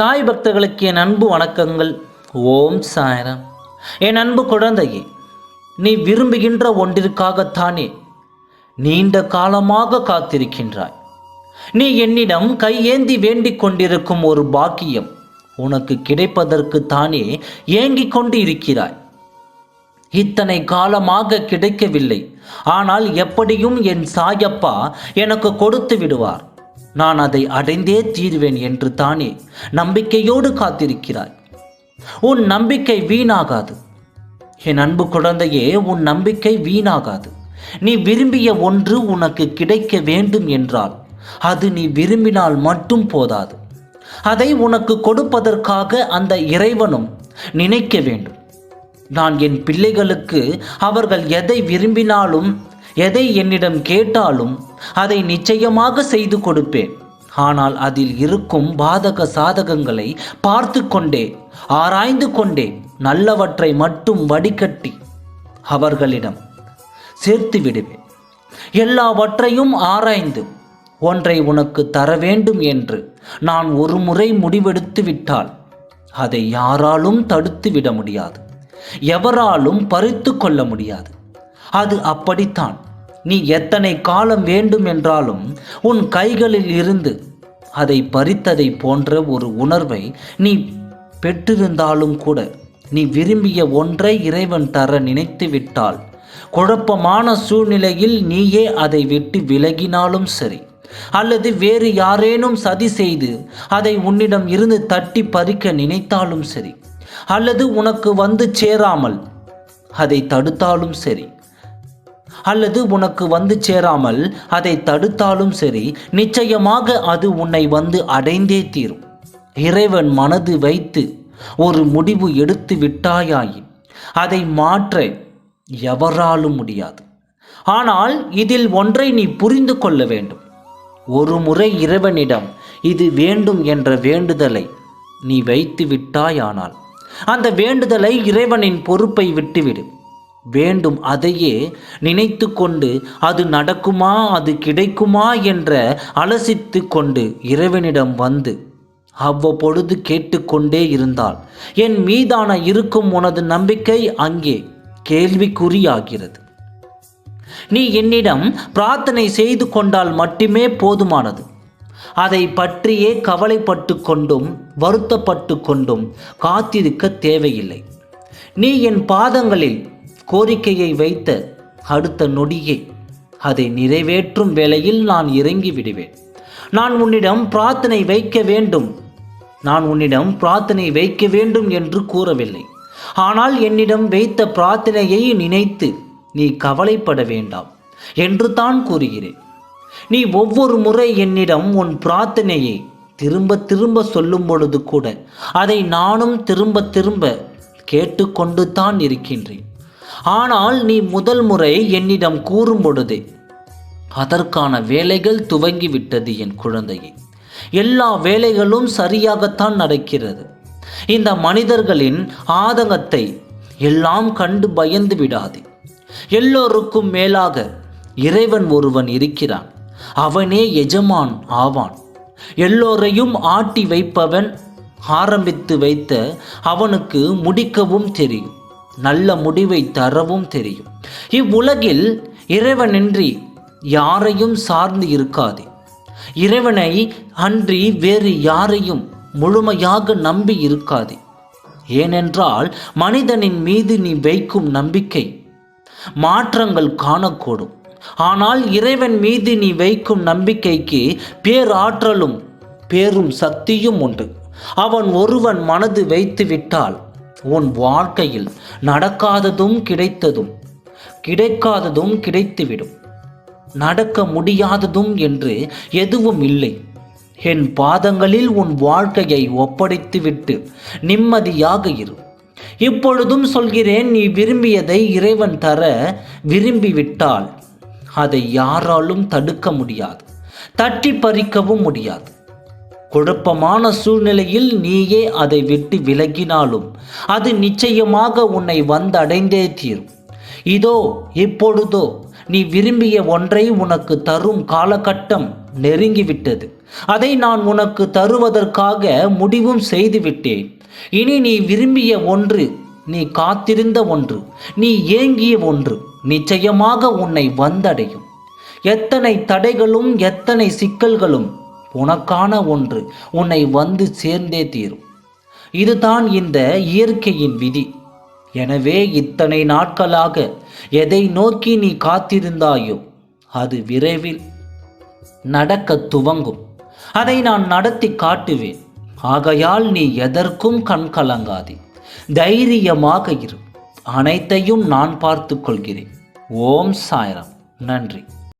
சாய் பக்தர்களுக்கு என் அன்பு வணக்கங்கள். ஓம் சாயரம். என் அன்பு குழந்தையே நீ விரும்புகின்ற ஒன்றிற்காகத்தானே நீண்ட காலமாக காத்திருக்கின்றாய். நீ என்னிடம் கையேந்தி வேண்டிக் கொண்டிருக்கும் ஒரு பாக்கியம் உனக்கு கிடைப்பதற்கு தானே ஏங்கிக் கொண்டு இருக்கிறாய். இத்தனை காலமாக கிடைக்கவில்லை. ஆனால் எப்படியும் என் சாயப்பா எனக்கு கொடுத்து விடுவார். நான் அதை அடைந்தே தீர்வேன் என்று தானே நம்பிக்கையோடு காத்திருக்கிறாய். உன் நம்பிக்கை வீணாகாது. என் அன்பு குழந்தையே உன் நம்பிக்கை வீணாகாது. நீ விரும்பிய ஒன்று உனக்கு கிடைக்க வேண்டும் என்றால் அது நீ விரும்பினால் மட்டும் போதாது. அதை உனக்கு கொடுப்பதற்காக அந்த இறைவனும் நினைக்க வேண்டும். நான் என் பிள்ளைகளுக்கு அவர்கள் எதை விரும்பினாலும் எதை என்னிடம் கேட்டாலும் அதை நிச்சயமாக செய்து கொடுப்பேன். ஆனால் அதில் இருக்கும் பாதக சாதகங்களை பார்த்து கொண்டே ஆராய்ந்து கொண்டே நல்லவற்றை மட்டும் வடிகட்டி அவர்களிடம் சேர்த்து விடுவேன். எல்லாவற்றையும் ஆராய்ந்து ஒன்றை உனக்கு தர வேண்டும் என்று நான் ஒரு முறை முடிவெடுத்து விட்டால் அதை யாராலும் தடுத்து விட முடியாது. எவராலும் பறித்து கொள்ள முடியாது. அது அப்படித்தான். நீ எத்தனை காலம் வேண்டும் என்றாலும் உன் கைகளில் இருந்து அதை பறித்ததை போன்ற ஒரு உணர்வை நீ பெற்றிருந்தாலும் கூட நீ விரும்பிய ஒன்றை இறைவன் தர நினைத்து விட்டால் குழப்பமான சூழ்நிலையில் நீயே அதை விட்டு விலகினாலும் சரி அல்லது வேறு யாரேனும் சதி செய்து அதை உன்னிடம் இருந்து தட்டி பறிக்க நினைத்தாலும் சரி அல்லது உனக்கு வந்து சேராமல் அதை தடுத்தாலும் சரி அல்லது உனக்கு வந்து சேராமல் அதை தடுத்தாலும் சரி நிச்சயமாக அது உன்னை வந்து அடைந்தே தீரும். இறைவன் மனது வைத்து ஒரு முடிவு எடுத்து விட்டாயாயின் அதை மாற்ற எவராலும் முடியாது. ஆனால் இதில் ஒன்றை நீ புரிந்து கொள்ள வேண்டும். ஒரு முறை இறைவனிடம் இது வேண்டும் என்ற வேண்டுதலை நீ வைத்து விட்டாயானால் அந்த வேண்டுதலை இறைவனின் பொறுப்பை விட்டுவிடு. வேண்டும் அதையே நினைத்து கொண்டு அது நடக்குமா அது கிடைக்குமா என்ற அலசித்து கொண்டு இறைவனிடம் வந்து அவ்வப்பொழுது கேட்டுக்கொண்டே இருந்தால் என் மீதான இருக்கும் உனது நம்பிக்கை அங்கே கேள்விக்குறியாகிறது. நீ என்னிடம் பிரார்த்தனை செய்து கொண்டால் மட்டுமே போதுமானது. அதை பற்றியே கவலைப்பட்டு கொண்டும் வருத்தப்பட்டு கொண்டும் காத்திருக்க தேவையில்லை. நீ என் பாதங்களில் கோரிக்கையை வைத்த அடுத்த நொடியே அதை நிறைவேற்றும் வேளையில் நான் இறங்கி விடுவேன். நான் உன்னிடம் பிரார்த்தனை வைக்க வேண்டும். நான் உன்னிடம் பிரார்த்தனை வைக்க வேண்டும் என்று கூறவில்லை. ஆனால் என்னிடம் வைத்த பிரார்த்தனையை நினைத்து நீ கவலைப்பட வேண்டாம் என்று தான் கூறுகிறேன். நீ ஒவ்வொரு முறை என்னிடம் உன் பிரார்த்தனையை திரும்ப திரும்ப சொல்லும் பொழுது கூட அதை நானும் திரும்ப திரும்ப கேட்டுக்கொண்டு தான் இருக்கின்றேன். ஆனால் நீ முதல் முறை என்னிடம் கூறும் பொழுதே அதற்கான வேலைகள் துவங்கிவிட்டது என் குழந்தையை. எல்லா வேலைகளும் சரியாகத்தான் நடக்கிறது. இந்த மனிதர்களின் ஆதங்கத்தை எல்லாம் கண்டு பயந்து விடாதே. எல்லோருக்கும் மேலாக இறைவன் ஒருவன் இருக்கிறான். அவனே எஜமான் ஆவான். எல்லோரையும் ஆட்டி வைப்பவன் ஆரம்பித்து வைத்த அவனுக்கு முடிக்கவும் தெரியும். நல்ல முடிவை தரவும் தெரியும். இவ்வுலகில் இறைவனின்றி யாரையும் சார்ந்து இருக்காதே. இறைவனை அன்றி வேறு யாரையும் முழுமையாக நம்பி இருக்காதே. ஏனென்றால் மனிதனின் மீது நீ வைக்கும் நம்பிக்கை மாற்றங்கள் காணக்கூடும். ஆனால் இறைவன் மீது நீ வைக்கும் நம்பிக்கைக்கு பேராற்றலும் பேரும் சக்தியும் உண்டு. அவன் ஒருவன் மனது வைத்து விட்டால் உன் வாழ்க்கையில் நடக்காததும் கிடைத்ததும் கிடைக்காததும் கிடைத்துவிடும். நடக்க முடியாததும் என்று எதுவும் இல்லை. என் பாதங்களில் உன் வாழ்க்கையை ஒப்படைத்துவிட்டு நிம்மதியாக இரு. இப்பொழுதும் சொல்கிறேன் நீ விரும்பியதை இறைவன் தர விரும்பிவிட்டால் அதை யாராலும் தடுக்க முடியாது. தட்டி பறிக்கவும் முடியாது. குழப்பமான சூழ்நிலையில் நீயே அதை விட்டு விலகினாலும் அது நிச்சயமாக உன்னை வந்தடைந்தே தீரும். இதோ இப்பொழுதோ நீ விரும்பிய ஒன்றை உனக்கு தரும் காலகட்டம் நெருங்கிவிட்டது. அதை நான் உனக்கு தருவதற்காக முடிவும் செய்துவிட்டேன். இனி நீ விரும்பிய ஒன்று நீ காத்திருந்த ஒன்று நீ ஏங்கிய ஒன்று நிச்சயமாக உன்னை வந்தடையும். எத்தனை தடைகளும் எத்தனை சிக்கல்களும் உனக்கான ஒன்று. உன்னை வந்து சேர்ந்தே தீரும். இதுதான் இந்த இயற்கையின் விதி. எனவே இத்தனை நாட்களாக எதை நோக்கி நீ காத்திருந்தாயோ அது விரைவில் நடக்க துவங்கும். அதை நான் நடத்தி காட்டுவேன். ஆகையால் நீ எதற்கும் கண் கலங்காதே. தைரியமாக இரு. அனைத்தையும் நான் பார்த்து கொள்கிறேன். ஓம் சாய்ராம். நன்றி.